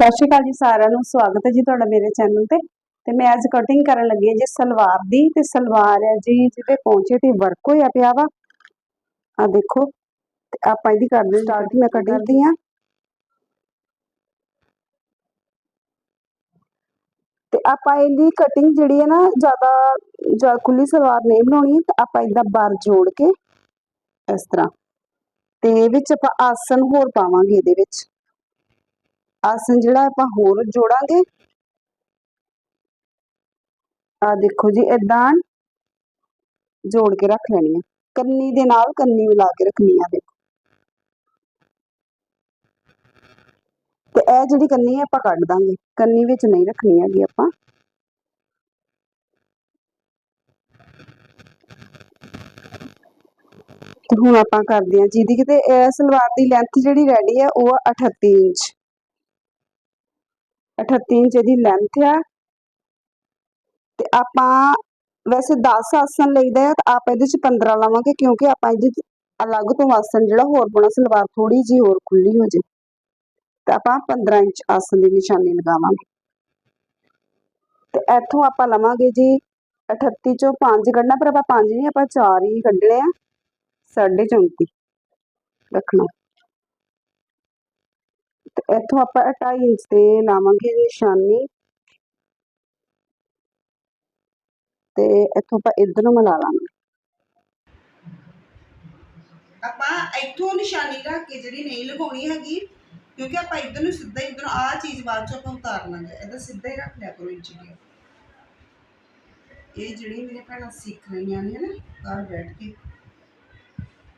ਸਤਿ ਸ਼੍ਰੀ ਅਕਾਲ ਜੀ ਸਾਰਿਆਂ ਨੂੰ, ਸਵਾਗਤ ਹੈ ਜੀ ਤੁਹਾਡਾ ਮੇਰੇ ਚੈਨਲ ਤੇ। ਤੇ ਮੈਂ ਅੱਜ ਕਟਿੰਗ ਕਰਨ ਲੱਗੀ ਹਾਂ ਜੀ ਸਲਵਾਰ ਦੀ, ਤੇ ਸਲਵਾਰ ਹੈ ਜੀ ਜਿਹਦੇ ਪਹੁੰਚੇ ਤੇ ਵਰਕ ਹੋਇਆ ਪਿਆ ਵਾ। ਆ ਦੇਖੋ, ਤੇ ਆਪਾਂ ਇਹਦੀ ਕਰਦੇ ਸਟਾਰਟ ਮੈਂ ਕਟਿੰਗ ਕਰਦੀ ਹਾਂ। ਤੇ ਆਪਾਂ ਇਹਦੀ ਕਟਿੰਗ ਜਿਹੜੀ ਹੈ ਨਾ, ਜ਼ਿਆਦਾ ਜਾਂ ਖੁੱਲੀ ਸਲਵਾਰ ਨਹੀਂ ਬਣਾਉਣੀ, ਤਾਂ ਆਪਾਂ ਇਦਾਂ ਬਾਰ ਜੋੜ ਕੇ ਇਸ ਤਰ੍ਹਾਂ। ਤੇ ਵਿੱਚ ਆਪਾਂ ਆਸਨ ਹੋਰ ਪਾਵਾਂਗੇ ਇਹਦੇ ਵਿੱਚ। ਆਸਨ ਜਿਹੜਾ ਆਪਾਂ ਹੋਰ ਜੋੜਾਂਗੇ। ਆ ਦੇਖੋ ਜੀ ਇਦਾਂ ਜੋੜ ਕੇ ਰੱਖ ਲੈਣੀ ਆ। ਕੰਨੀ ਦੇ ਨਾਲ ਕੰਨੀ ਮਿਲਾ ਕੇ ਰੱਖਣੀ ਆ ਦੇਖੋ। ਤੇ ਇਹ ਜਿਹੜੀ ਕੰਨੀ ਹੈ ਆਪਾਂ ਕੱਢ ਦਾਂਗੇ। ਕੰਨੀ ਵਿੱਚ ਨਹੀਂ ਰੱਖਣੀ ਹੈਗੀ ਆਪਾਂ। ਤੇ ਹੁਣ ਆਪਾਂ ਕਰਦੇ ਹਾਂ ਜਿਹਦੀ ਕਿਤੇ ਇਹ ਸਲਵਾਰ ਦੀ ਲੈਂਥ ਜਿਹੜੀ ਰੈਡੀ ਹੈ ਉਹ ਆ 38 ਇੰਚ। 38 ਇੰਚ ਇਹਦੀ ਲੈਂਥ ਆ। ਤੇ ਆਪਾਂ ਵੈਸੇ 10 ਆਸਨ ਲਈਦਾ ਹੈ ਤਾਂ ਆਪਾਂ ਇਹਦੇ ਚ 15 ਲਾਵਾਂਗੇ, ਕਿਉਂਕਿ ਆਪਾਂ ਇਹਦੇ ਚ ਅਲੱਗ ਤੋਂ ਆਸਨ ਜਿਹੜਾ ਹੋਰ ਬਣਾ, ਸਲਵਾਰ ਥੋੜੀ ਜੀ ਹੋਰ ਖੁੱਲੀ ਹੋ ਜੇ। ਤਾਂ ਆਪਾਂ 15 ਇੰਚ ਆਸਨ ਦੀ ਨਿਸ਼ਾਨੀ ਲਗਾਵਾਂਗੇ। ਤੇ ਇੱਥੋਂ ਆਪਾਂ ਲਵਾਂਗੇ ਜੀ 38 ਚੋਂ 5 ਕੱਢਣਾ ਪਰ ਆਪਾਂ 5 ਨਹੀਂ, ਆਪਾਂ 4 ਹੀ ਕੱਢਣੇ ਆ। 34 ਰੱਖਣਾ। ਤੇ ਇੱਥੋਂ ਆਪਾਂ 2.5 ਇੰਚ ਤੇ ਲਾਵਾਂਗੇ ਨਿਸ਼ਾਨੀ। ਤੇ ਇੱਥੋਂ ਆਪਾਂ ਇਧਰ ਨੂੰ ਮਿਲਾ ਲਾਂਗੇ। ਆਪਾਂ ਇੱਥੋਂ ਨਿਸ਼ਾਨੀ ਰੱਖ ਕੇ ਜਿਹੜੀ ਨਹੀਂ ਲਗਾਉਣੀ ਹੈਗੀ, ਕਿਉਂਕਿ ਆਪਾਂ ਇਧਰ ਨੂੰ ਸਿੱਧਾ ਇਧਰ ਆ ਚੀਜ਼ ਬਾਅਦ ਚ ਆਪਾਂ ਉਤਾਰ ਲਾਂਗੇ। ਇਹਦਾ ਸਿੱਧਾ ਹੀ ਰੱਖ ਲਿਆ ਕਰੋ ਇੰਚ ਦੀ ਇਹ ਜਿਹੜੀ ਮੇਰੇ ਭੈਣਾਂ ਸਿੱਖ ਰਹੀਆਂ ਨੇ ਨਾ, ਘਰ ਬੈਠ ਕੇ,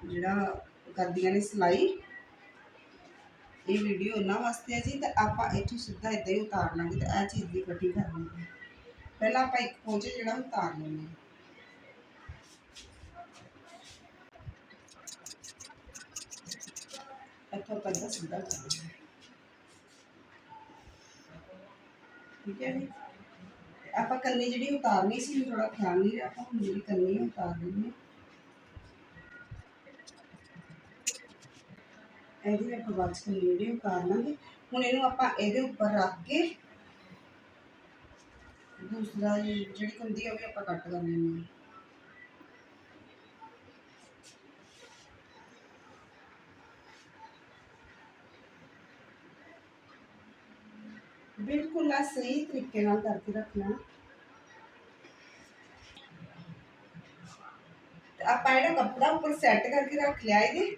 ਜਿਹੜਾ ਕਰਦੀਆਂ ਨੇ ਸਿਲਾਈ ਇਹ ਵੀਡੀਓ ਉਹਨਾਂ ਵਾਸਤੇ ਹੈ ਜੀ, ਤੇ ਆਪਾਂ ਇੱਥੋਂ ਸਿੱਧਾ ਇਦਾਂ ਹੀ ਉਤਾਰ ਲਾਂਗੇ ਤੇ ਇਹ ਚੀਜ਼ ਦੀ ਕਟਿੰਗ ਕਰ ਲਾਂਗੇ ਪਹਿਲਾਂ ਆਪਾਂ ਇੱਕ ਪੋਂਚੇ ਜਿਹੜਾ ਉਤਾਰ ਲੈਂਦੇ ਹਾਂ। ਇੱਥੋਂ ਆਪਾਂ ਏਦਾਂ ਸਿੱਧਾ ਕਰਾਂਗੇ ਠੀਕ ਹੈ ਜੀ? ਆਪਾਂ ਕੰਨੀ ਜਿਹੜੀ ਉਤਾਰਨੀ ਸੀ ਥੋੜਾ ਖਿਆਲ ਨਹੀਂ ਰਿਹਾ, ਆਪਾਂ ਹੁਣ ਜਿਹੜੀ ਕੰਨੀ ਉਤਾਰ ਦਿੰਦੇ ਹਾਂ। ਇਹਦੀ ਆਪਾਂ ਬਾਅਦ ਚ ਕੰਨੀ ਜਿਹੜੀ ਉਤਾਰ ਲਾਂਗੇ ਹੁਣ ਇਹਨੂੰ ਆਪਾਂ ਇਹਦੇ ਉੱਪਰ ਰੱਖ ਕੇ ਦੂਸਰਾ ਜਿਹੜੀ ਕੰਦੀ ਆ, ਉਹ ਵੀ ਆਪਾਂ ਕੱਟ ਕਰ ਲੈਣੀ ਹੈ। ਬਿਲਕੁਲ ਆ ਸਹੀ ਤਰੀਕੇ ਨਾਲ ਕਰਕੇ ਰੱਖਣਾ। ਤੇ ਆਪਾਂ ਇਹਦਾ ਕੱਪੜਾ ਉੱਪਰ ਸੈੱਟ ਕਰਕੇ ਰੱਖ ਲਿਆ ਇਹਦੇ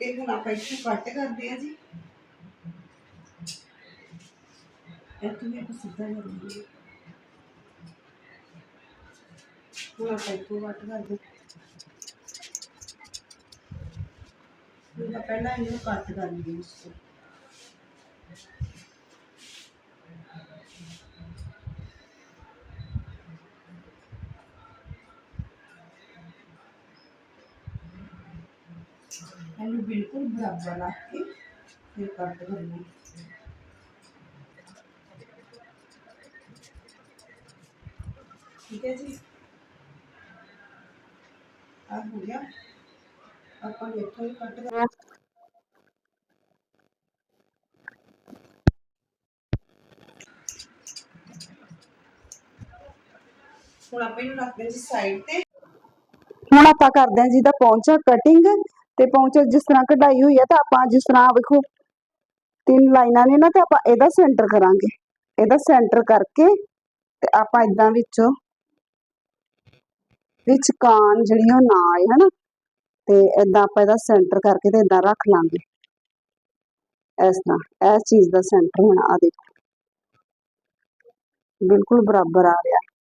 ਤੇ ਹੁਣ ਆਪਾਂ ਇੱਥੇ ਕੱਟ ਕਰਦੇ ਆ ਜੀ। ਇੱਥੇ ਵੀ ਆਪਾਂ ਸਿੱਧਾ ਕਰ ਹੁਣ ਆਪਾਂ ਇੱਥੋਂ ਕੱਟ ਕਰਦੇ ਹੁਣ ਪਹਿਲਾਂ ਇਹਨੂੰ ਕੱਟ ਕਰ ਲਈਏ ਇਸ ਤੋਂ। ਇਹਨੂੰ ਬਿਲਕੁਲ ਬਰਾਬਰ ਰੱਖ ਕੇ ਫਿਰ ਕੱਟ ਕਰਨਾ ਠੀਕ ਹੈ ਜੀ ਆ ਹੋ ਗਿਆ ਆਪਾਂ ਨੂੰ ਇੱਥੋਂ ਹੀ ਕੱਟ ਕਰਨਾ ਹੁਣ ਆਪਾਂ ਇਹਨੂੰ ਰੱਖਦੇ ਹਾਂ ਜੀ ਸਾਈਡ ਤੇ। ਹੁਣ ਆਪਾਂ ਕਰਦੇ ਹਾਂ ਜਿਹਦਾ ਪਹੁੰਚਾ ਕਟਿੰਗ ਤੇ ਪਹੁੰਚ ਜਿਸ ਤਰ੍ਹਾਂ ਕਢਾਈ ਹੋਈ ਹੈ ਤਾਂ ਆਪਾਂ ਜਿਸ ਤਰ੍ਹਾਂ ਵੇਖੋ ਤਿੰਨ ਲਾਈਨਾਂ ਨੇ ਨਾ ਤੇ ਆਪਾਂ ਇਹਦਾ ਸੈਂਟਰ ਕਰਾਂਗੇ। ਇਹਦਾ ਸੈਂਟਰ ਕਰਕੇ ਤੇ ਆਪਾਂ ਇਦਾਂ ਵਿੱਚੋਂ ਵਿੱਚ ਕਾਨ ਜਿਹੜੀ ਉਹ ਨਾ ਆਏ ਹਨਾ? ਤੇ ਇਦਾਂ ਆਪਾਂ ਇਹਦਾ ਸੈਂਟਰ ਕਰਕੇ ਤੇ ਇਦਾਂ ਰੱਖ ਲਾਂਗੇ। ਇਸ ਤਰ੍ਹਾਂ, ਇਸ ਚੀਜ਼ ਦਾ ਸੈਂਟਰ ਹੋਣਾ ਆ ਦੇਖੋ। ਬਿਲਕੁਲ ਬਰਾਬਰ ਆ ਰਿਹਾ।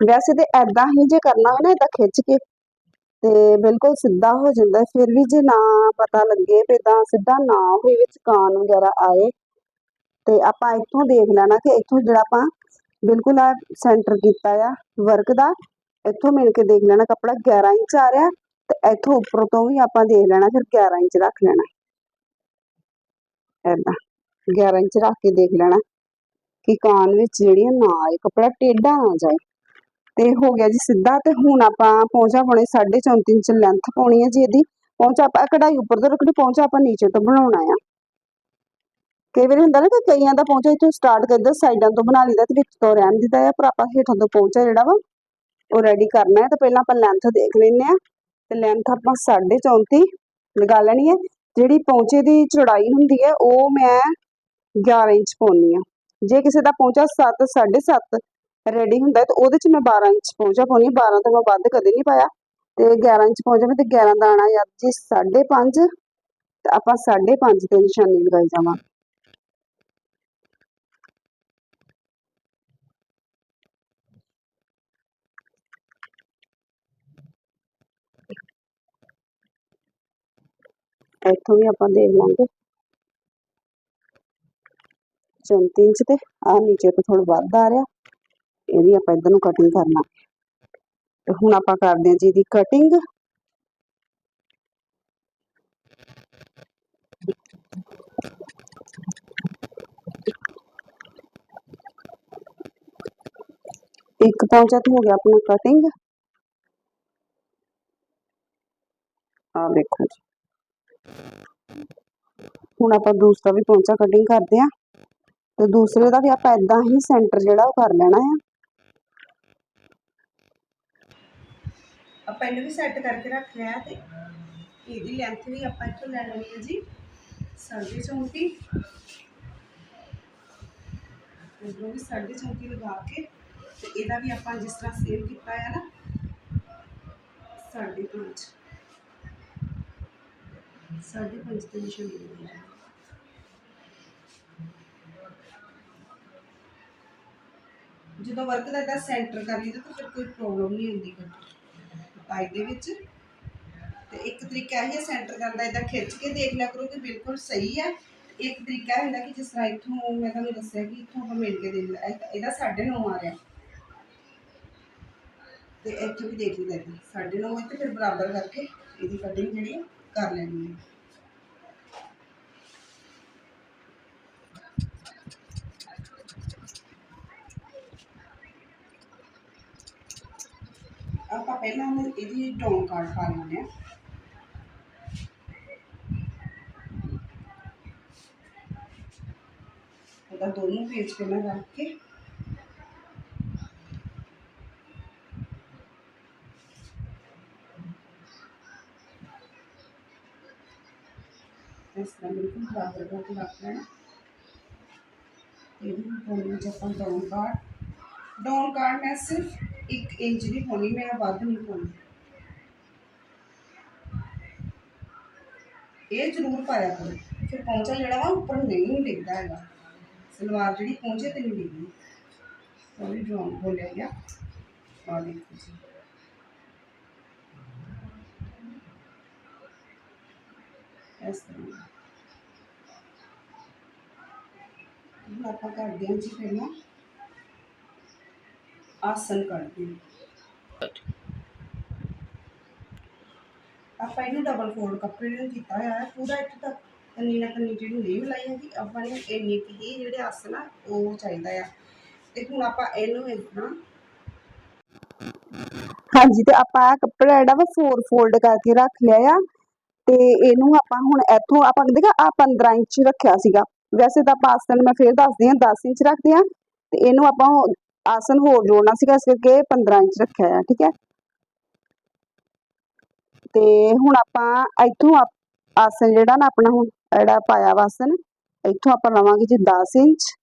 ਵੈਸੇ ਤੇ ਐਦਾਂ ਹੀ ਜੇ ਕਰਨਾ ਹੋਵੇ ਨਾ ਏਦਾਂ ਖਿੱਚ ਕੇ ਤੇ ਬਿਲਕੁਲ ਸਿੱਧਾ ਹੋ ਜਾਂਦਾ ਫਿਰ ਵੀ ਜੇ ਨਾ ਪਤਾ ਲੱਗੇ ਵੀ ਤਾਂ ਸਿੱਧਾ ਨਾ ਹੋਵੇ, ਵਿੱਚ ਕਾਨ ਵਗੈਰਾ ਆਏ ਤੇ ਆਪਾਂ ਇੱਥੋਂ ਦੇਖ ਲੈਣਾ ਕਿ ਇੱਥੋਂ ਜਿਹੜਾ ਆਪਾਂ ਬਿਲਕੁਲ ਆ ਸੈਂਟਰ ਕੀਤਾ ਆ ਵਰਕ ਦਾ, ਇੱਥੋਂ ਮਿਲ ਕੇ ਦੇਖ ਲੈਣਾ ਕੱਪੜਾ 11 ਇੰਚ ਆ ਰਿਹਾ ਤੇ ਇੱਥੋਂ ਉੱਪਰੋਂ ਤੋਂ ਵੀ ਆਪਾਂ ਦੇਖ ਲੈਣਾ, ਫਿਰ 11 ਇੰਚ ਰੱਖ ਲੈਣਾ। ਏਦਾਂ 11 ਇੰਚ ਰੱਖ ਕੇ ਦੇਖ ਲੈਣਾ ਕਿ ਕਾਨ ਵਿੱਚ ਜਿਹੜੀਆਂ ਨਾ ਆਏ, ਕੱਪੜਾ ਟੇਢਾ ਨਾ ਜਾਏ। ਤੇ ਹੋ ਗਿਆ ਜੀ ਸਿੱਧਾ ਤੇ ਹੁਣ ਆਪਾਂ ਪਹੁੰਚਾ ਪਾਉਣੇ 34.5 ਇੰਚ ਲੈਂਥ ਪਾਉਣੀ ਹੈ ਜੀ ਇਹਦੀ। ਪਹੁੰਚਾ ਆਪਾਂ ਕਢਾਈ ਉੱਪਰ ਤੋਂ ਰੱਖਣੀ, ਪਹੁੰਚਾ ਆਪਾਂ ਨੀਚੇ ਤੋਂ ਬਣਾਉਣਾ ਆ। ਕਈ ਵਾਰੀ ਹੁੰਦਾ ਨਾ ਕਿ ਕਈਆਂ ਦਾ ਪਹੁੰਚਾ ਇੱਥੋਂ ਸਟਾਰਟ ਕਰਦੇ ਸਾਈਡਾਂ ਤੋਂ ਬਣਾ ਲਈਦਾ ਤੇ ਵਿੱਚ ਤੋਂ ਰਹਿਣ ਦਿੱਤਾ ਆ, ਪਰ ਆਪਾਂ ਹੇਠਾਂ ਤੋਂ ਪਹੁੰਚਾ ਜਿਹੜਾ ਵਾ, ਉਹ ਰੈਡੀ ਕਰਨਾ ਹੈ ਤਾਂ ਪਹਿਲਾਂ ਆਪਾਂ ਲੈਂਥ ਦੇਖ ਲੈਂਦੇ ਆ। ਤੇ ਲੈਂਥ ਆਪਾਂ 34.5 ਲਗਾ ਲੈਣੀ ਹੈ ਜਿਹੜੀ ਪਹੁੰਚੇ ਦੀ ਚੌੜਾਈ ਹੁੰਦੀ ਹੈ ਉਹ ਮੈਂ 11 ਇੰਚ ਪਾਉਣੀ ਆ। ਜੇ ਕਿਸੇ ਦਾ ਪਹੁੰਚਾ 7 7.5 ਰੈਡੀ ਹੁੰਦਾ ਤੇ ਉਹਦੇ ਚ ਮੈਂ 12 ਇੰਚ ਪਹੁੰਚਾ ਪਾਉਣੀ 12 ਤੋਂ ਮੈਂ ਵੱਧ ਕਦੇ ਨਹੀਂ ਪਾਇਆ। ਤੇ 11 ਇੰਚ ਪਹੁੰਚਾ ਮੈਂ ਤੇ 11 ਦਾ ਆਣਾ ਯਾਰ ਜੀ 5.5 ਤੇ ਆਪਾਂ 5.5 ਤੇ ਨਿਸ਼ਾਨੀ ਲਗਾਈ ਜਾਵਾਂ। ਇੱਥੋਂ ਵੀ ਆਪਾਂ ਦੇਖ ਲਾਂਗੇ। 34 ਇੰਚ ਤੇ ਆ ਨੀਚੇ ਤੋਂ ਥੋੜਾ ਵੱਧ ਆ ਰਿਹਾ। ਇਹਦੀ ਆਪਾਂ ਇਧਰ ਨੂੰ ਕਟਿੰਗ ਕਰਨਾ। ਤੇ ਹੁਣ ਆਪਾਂ ਕਰਦੇ ਹਾਂ ਜੀ ਇਹਦੀ ਕਟਿੰਗ ਇੱਕ ਪੌਂਚਾ ਤੇ ਹੋ ਗਿਆ ਆਪਣਾ ਕਟਿੰਗ ਆ ਦੇਖੋ ਜੀ। ਹੁਣ ਆਪਾਂ ਦੂਸਰਾ ਵੀ ਪੌਂਚਾ ਕਟਿੰਗ ਕਰਦੇ ਆ ਤੇ ਦੂਸਰੇ ਦਾ ਵੀ ਆਪਾਂ ਇਦਾਂ ਹੀ ਸੈਂਟਰ ਜਿਹੜਾ ਉਹ ਕਰ ਲੈਣਾ ਆ। ਆਪਾਂ ਇਹਨੂੰ ਵੀ ਸੈੱਟ ਕਰਕੇ ਰੱਖ ਲਿਆ ਤੇ ਇਹਦੀ ਲੈਂਥ ਵੀ ਆਪਾਂ ਇੱਥੋਂ ਲੈ ਲੈਣੀ ਹੈ ਜੀ। ਸਾਢੇ ਚੌਂਤੀ ਇਧਰੋਂ ਵੀ ਸਾਢੇ ਚੌਂਤੀ ਲਗਾ ਕੇ ਤੇ ਇਹਦਾ ਵੀ ਆਪਾਂ ਜਿਸ ਤਰ੍ਹਾਂ ਸੇਵ ਕੀਤਾ ਹੈ ਨਾ ਸਾਢੇ ਪੰਜ। ਸਾਢੇ ਪੰਜ ਤੇ ਨਿਸ਼ਾਨ ਲਗਾਉਣੀ ਹੈ ਜਦੋਂ ਵਰਕ ਦਾ ਇਹਦਾ ਸੈਂਟਰ ਕਰ ਲਈਦਾ ਤਾਂ ਫਿਰ ਕੋਈ ਪ੍ਰੋਬਲਮ ਨਹੀਂ ਹੁੰਦੀ। ਕਟਾਈ ਦੇ ਵਿੱਚ। ਤੇ ਇੱਕ ਤਰੀਕਾ ਇਹ ਹੈ ਸੈਂਟਰ ਕਰਨ ਇਦਾਂ ਖਿੱਚ ਕੇ ਦੇਖ ਲਿਆ ਕਰੋ ਕਿ ਬਿਲਕੁਲ ਸਹੀ ਹੈ। ਇੱਕ ਤਰੀਕਾ ਹੁੰਦਾ ਕਿ ਜਿਸ ਤਰ੍ਹਾਂ ਇੱਥੋਂ ਮੈਂ ਤੁਹਾਨੂੰ ਦੱਸਿਆ ਕਿ ਇੱਥੋਂ ਆਪਾਂ ਮਿਲ ਕੇ ਦੇਖ ਲਿਆ ਇਹਦਾ 9.5 ਆ ਰਿਹਾ। ਤੇ ਇੱਥੋਂ ਵੀ ਦੇਖ ਲਈਦਾ ਜੀ 9.5 ਤੇ ਫਿਰ ਬਰਾਬਰ ਕਰਕੇ ਇਹਦੀ ਕਟਿੰਗ ਜਿਹੜੀ ਕਰ ਲੈਣੀ ਹੈ ਆਪਾਂ ਪਹਿਲਾਂ ਇਹਦੀ ਡੌਨ ਕਾਰਡ ਪਾ ਲੈਂਦੇ ਆ। ਉਹਦਾ ਦੋਨੋਂ ਪੇਜ ਪਹਿਲਾਂ ਰੱਖ ਕੇ ਇਸ ਤਰ੍ਹਾਂ ਬਿਲਕੁਲ ਬਰਾਬਰ ਕਰਕੇ ਰੱਖ ਲੈਣਾ। ਇਹਦੀ ਪਾਉਣੀ ਆਪਾਂ ਡਾਊਨ ਕਾਰਡ ਡਾਊਨ ਕਾਰਡ ਮੈਂ ਸਿਰਫ 1 ਇੰਚ ਦੀ ਪਾਉਣੀ ਮੈਂ ਵੱਧ ਨਹੀਂ ਪਾਉਣੀ ਇਹ ਜ਼ਰੂਰ ਪਾਇਆ ਕਰੋ ਫਿਰ ਪੌਂਚਾ ਜਿਹੜਾ ਵਾ ਉੱਪਰ ਨਹੀਂ ਡਿੱਗਦਾ ਹੈਗਾ ਸਲਵਾਰ ਜਿਹੜੀ ਪੌਂਚੇ ਤੇ ਨਹੀਂ ਡਿੱਗਦੀ ਸੌਰੀ ਡਰਾਉਣ ਬੋਲਿਆ ਗਿਆ ਆ ਦੇਖੋ ਜੀ ਇਸ ਤਰ੍ਹਾਂ ਹੁਣ ਆਪਾਂ ਕਰਦੇ ਹਾਂ ਜੀ ਪਹਿਲਾਂ ਆਸਨ ਕਰਦੇ ਹਾਂ ਆਪਾਂ ਇਹਨੂੰ ਡਬਲ ਫੋਲਡ ਕੱਪੜੇ ਨੂੰ ਕੀਤਾ ਹੋਇਆ ਹੈ। ਪੂਰਾ ਇੱਥੇ ਤੱਕ ਕੰਨੀ ਨਾਲ ਕੰਨੀ ਜਿਹੜੀ ਨਹੀਂ ਮਿਲਾਈ ਹੈਗੀ। ਆਪਾਂ ਨੇ ਇੰਨੀ ਕੁ ਹੀ ਜਿਹੜੇ ਆਸਨ ਆ, ਉਹ ਚਾਹੀਦਾ ਆ। ਤੇ ਹੁਣ ਆਪਾਂ ਇਹਨੂੰ ਇਦਾਂ ਹਾਂਜੀ, ਤੇ ਆਪਾਂ ਇਹ ਕੱਪੜਾ ਜਿਹੜਾ ਵਾ ਫੋਰ ਫੋਲਡ ਕਰਕੇ ਰੱਖ ਲਿਆ ਆ। ਤੇ ਇਹਨੂੰ ਆਪਾਂ ਹੁਣ ਇੱਥੋਂ ਆਪਾਂ ਦੇਖਾ ਆ 15 ਇੰਚ ਰੱਖਿਆ ਸੀਗਾ। ਵੈਸੇ ਤਾਂ ਆਪਾਂ ਆਸਨ ਮੈਂ ਫੇਰ ਦੱਸਦੀ ਆ 10 ਇੰਚ ਰੱਖਦੇ ਆ ਤੇ ਇਹਨੂੰ ਆਪਾਂ ਆਸਨ ਹੋਰ ਜੋੜਨਾ ਸੀਗਾ, ਇਸ ਕਰਕੇ 15 ਇੰਚ ਰੱਖਿਆ ਆ, ਠੀਕ ਹੈ? ਤੇ ਹੁਣ ਆਪਾਂ ਇੱਥੋਂ ਆਪ- ਆਸਨ ਜਿਹੜਾ ਨਾ ਆਪਣਾ ਹੁਣ, ਜਿਹੜਾ ਪਾਇਆ ਵਾਸਨ ਇੱਥੋਂ ਆਪਾਂ ਲਵਾਂਗੇ ਜੀ 10 ਇੰਚ।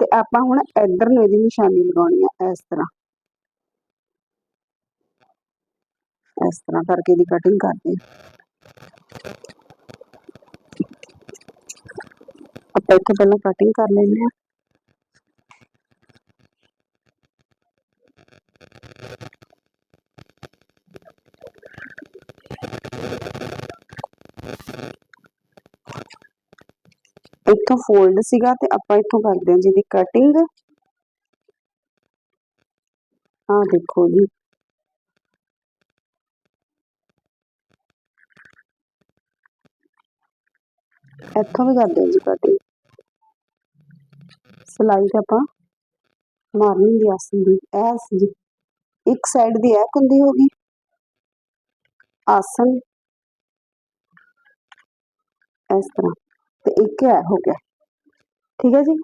ਤੇ ਆਪਾਂ ਹੁਣ ਇੱਧਰ ਨੂੰ ਇਹਦੀ ਨਿਸ਼ਾਨੀ ਲਗਾਉਣੀ ਆ, ਇਸ ਤਰ੍ਹਾਂ। ਇਸ ਤਰ੍ਹਾਂ ਕਰਕੇ ਇਹਦੀ ਕਟਿੰਗ ਕਰਦੇ ਹਾਂ ਆਪਾਂ ਇੱਥੇ ਪਹਿਲਾਂ ਕਟਿੰਗ ਕਰ ਲੈਂਦੇ ਹਾਂ ਇੱਥੋਂ ਫੋਲਡ ਸੀਗਾ ਤੇ ਆਪਾਂ ਇੱਥੋਂ ਕਰਦੇ ਹਾਂ ਜਿਹਦੀ ਕਟਿੰਗ ਆਹ ਦੇਖੋ ਜੀ। ਇੱਥੋਂ ਵੀ ਕਰਦੇ ਹਾਂ ਜੀ ਕਟਿੰਗ ਸਲਾਈ ਤੇ ਆਪਾਂ ਮਾਰਨੀ ਹੁੰਦੀ ਆਸਨ ਦੀ ਐਸ ਜੀ। ਇੱਕ ਸਾਈਡ ਦੀ ਇਹ ਕੁੰਦੀ ਹੋ ਗਈ। ਆਸਨ ਇਸ ਤਰ੍ਹਾਂ। ਤੇ ਇੱਕ ਹੈ, ਹੋ ਗਿਆ। ਠੀਕ ਹੈ ਜੀ?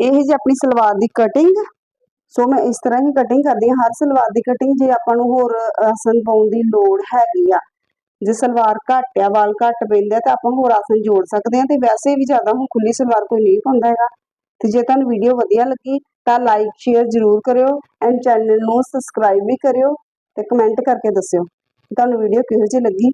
ਇਹ ਜੀ ਆਪਣੀ ਸਲਵਾਰ ਦੀ ਕਟਿੰਗ ਸੋ ਮੈਂ ਇਸ ਤਰ੍ਹਾਂ ਹੀ ਕਟਿੰਗ ਕਰਦੀ ਹਾਂ। ਹਰ ਸਲਵਾਰ ਦੀ ਕਟਿੰਗ ਜੇ ਆਪਾਂ ਨੂੰ ਹੋਰ ਆਸਨ ਪਾਉਣ ਦੀ ਲੋੜ ਹੈਗੀ ਆ। ਜੇ ਸਲਵਾਰ ਘੱਟ ਆ, ਵਾਲ ਘੱਟ ਪੈਂਦੇ ਤਾਂ ਆਪਾਂ ਹੋਰ ਆਸਨ ਜੋੜ ਸਕਦੇ ਹਾਂ। ਤੇ ਵੈਸੇ ਵੀ ਜ਼ਿਆਦਾ ਹੁਣ ਖੁੱਲੀ ਸਲਵਾਰ ਕੋਈ ਨਹੀਂ ਪਾਉਂਦਾ ਹੈਗਾ। ਤੇ ਜੇ ਤੁਹਾਨੂੰ ਵੀਡੀਓ ਵਧੀਆ ਲੱਗੀ, ਤਾਂ ਲਾਈਕ ਸ਼ੇਅਰ ਜ਼ਰੂਰ ਕਰਿਓ। ਐਂਡ ਚੈਨਲ ਨੂੰ ਸਬਸਕ੍ਰਾਈਬ ਵੀ ਕਰਿਓ ਤੇ ਕਮੈਂਟ ਕਰਕੇ ਦੱਸਿਓ। ਤੁਹਾਨੂੰ ਵੀਡੀਓ ਕਿਹੋ ਜਿਹੀ ਲੱਗੀ?